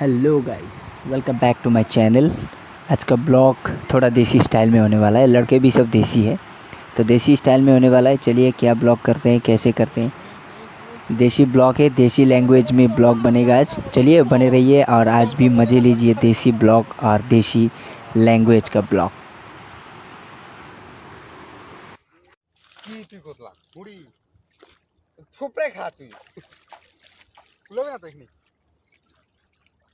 Hello guys welcome back to my channel आज का blog थोड़ा देसी स्टाइल में होने वाला है। लड़के भी सब देसी है। तो देसी स्टाइल में होने वाला है। चलिए, क्या ब्लॉग करते हैं, कैसे करते हैं? देसी ब्लॉग है, देसी लैंग्वेज में ब्लॉग बनेगा आज। चलिए, बने रहिए और आज भी मज़े लीजिए देसी ब्लॉग और देसी लैंग्वेज का ब्लॉग छुपड़े खा तु।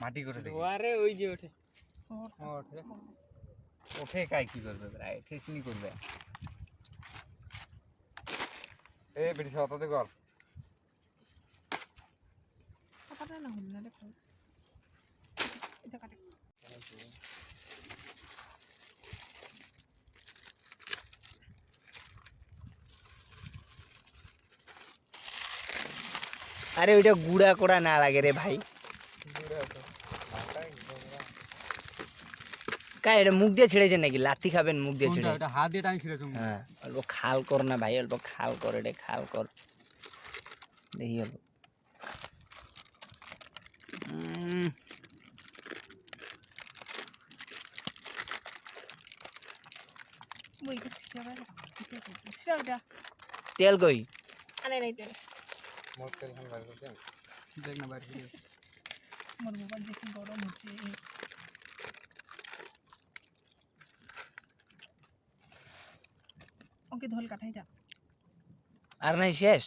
মাটি করে দেখি। আরে ওই যে ওঠে। ওঠে। ওঠে কাই কি করবে প্রায়? এঠে সিনি করবে। এ বেটি সতাতে কর। কথাটা না হল না দেখো। এটা কাটে। আরে ওইটা গুড়া কোড়া না লাগে রে ভাই। কা এটা মুখ দিয়ে ছেড়েছেন নাকি? লাথি খাবেন মুখ দিয়ে ছেড়ে। ওটা হাত দিয়ে টানি ছিঁড়ে হ্যাঁ অল্প খাল কর না ভাই অল্প খাল কর এটা খাল কর। দেখি অল্প। এটা তেল কই? আনে নাই তেল মোর তেল খান বাইর করছেন দেখ না বাইর মোর মোবাইল দেখি গরম হচ্ছে। ধল কাঠাইটা আর নাই শেষ?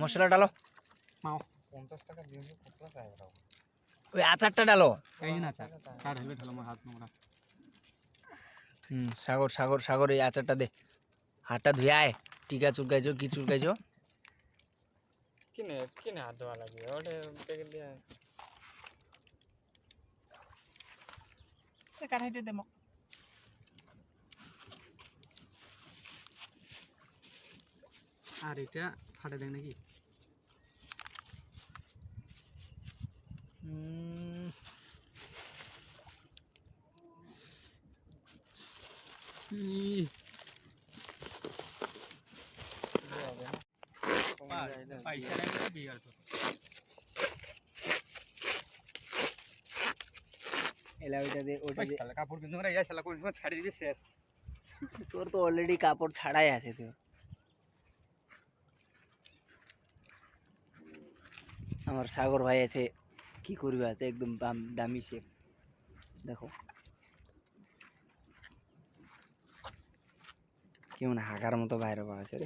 মশলা ডালো। মাও। পঞ্চাশ টাকা দিয়ে কতলা চাই ওই আচারটা ডালো। এই না চা কার হেলমেট হলো আমার হাত নোংরা। হুম সাগর সাগর সাগর এই আচারটা দে। হাতটা ধুয়ে আয়। টিকা চুলকাইছো কি চুলকাইছো? কিনে কিনে হাত ধোয়া লাগবে? ওটা প্যাকেট দিয়ে কাঠাইটা দেমক আর এটা ফাটে দেয় নাকি উম, পয়সা লাগবে বিয়ার তো এলা ওইটা দে ওইটা দে শালা কাপড় কিন্তু আমরা ইয়া শালা কোন সময় ছাড়ি দিয়ে শেষ তোর তো অলরেডি কাপড় ছাড়াই আছে তোর আমার সাগর ভাই আছে, কি করবে আছে, একদম দাম- শেপ দেখো। কেমন হাগার মতো বাইরে পাওয়া আছে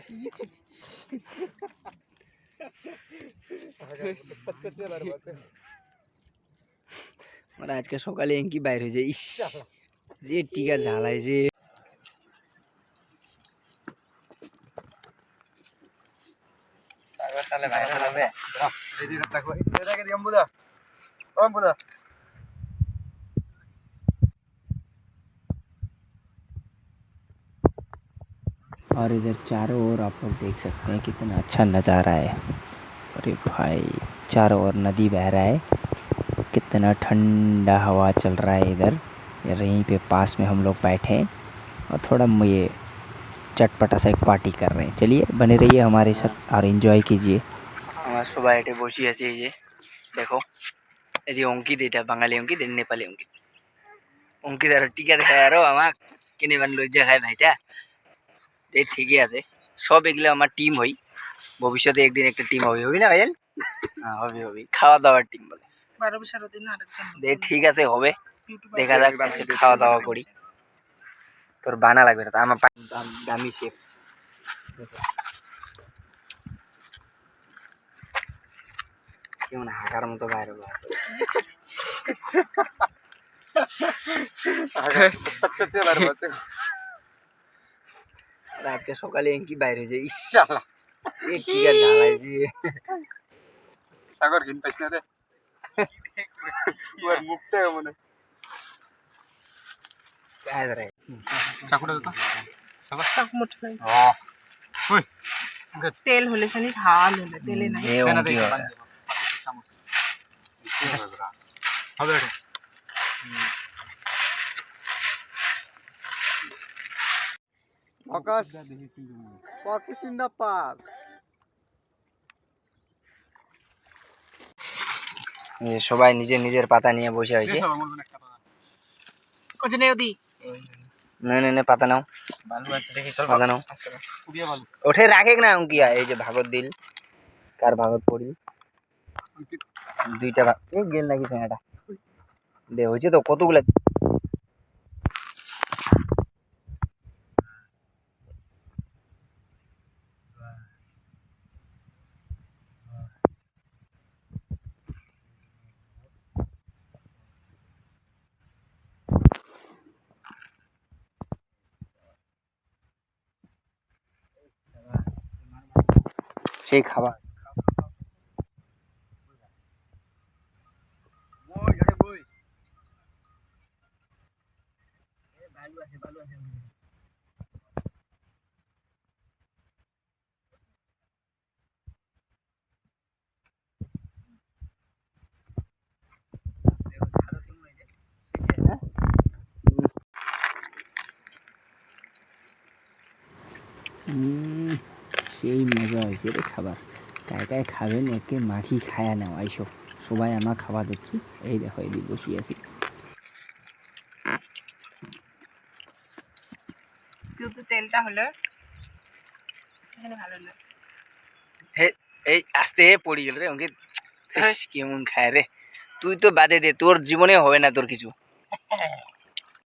মানে আজকে সকালে এঙ্কি বাইর হয়ে যায় ইস, যে টিকা তাহলে বাইরে হবে রেডি রাখতে কই এটাকে দিম বুদা ওম বুদা और इधर चारों ओर आप लोग देख सकते हैं कितना अच्छा नज़ारा है अरे भाई चारों ओर नदी बह रहा है कितना ठंडा हवा चल रहा है इधर और यहीं पे पास में हम लोग बैठे हैं और थोड़ा म- ये चटपटा सा एक पार्टी कर रहे हैं चलिए बने रहिए हमारे साथ और एंजॉय कीजिए আমার সবাই এটা বসে আছে এই যে দেখো। এদিকে অঙ্কিত এটা বাঙালি অঙ্কিত এটা নেপালি অঙ্কিত। অঙ্কিত আর টিকা দেখায় আরও আমাক কিনে মান লজ্জা খায় ভাইটা। এই ঠিকই আছে। সব এগুলো আমার টিম হই। ভবিষ্যতে একদিন একটা টিম হবে হবি না ভাইজান? হ্যাঁ হবে হবে। খাওয়া দাওয়ার টিম বলে ঠিক আছে হবে। দেখা যাক খাওয়া দাওয়া করি। তোর বানা লাগবে না আমার দাম- দামি কেমন হাঁকার মতো বাইরে আছে আজকে সকালে এঙ্কি বাইরে হয়েছে সাগর না রে। মুখটা মানে। চাকুটা তো। তেল হলে শুনি ঝাল হলে তেলে নাই। চামচ হবে সবাই নিজের নিজের পাতা নিয়ে বসে হয়েছে না পাতা নাও। পাতা নাও। ওঠে রাখে না কি এই যে ভাগত দিল কার ভাগত পড়ি? দুইটা এই গেল নাকি সেনাটা দে হয়েছে তো কতগুলা? সেই খাবার। সেই মজা হয়েছে রে খাবার। কায় কায় খাবেন, একে মাখি খায়া নাও। আইসো, সবাই আমার খাবার দিচ্ছি এই দেখো এই বসি আছি। কিন্তু তেলটা হলো এখানে ভালো এই আস্তে পড়ি গেল রে অঙ্কিত। কেমন খায় রে। তুই তো বাদে দে তোর জীবনে হবে না তোর কিছু।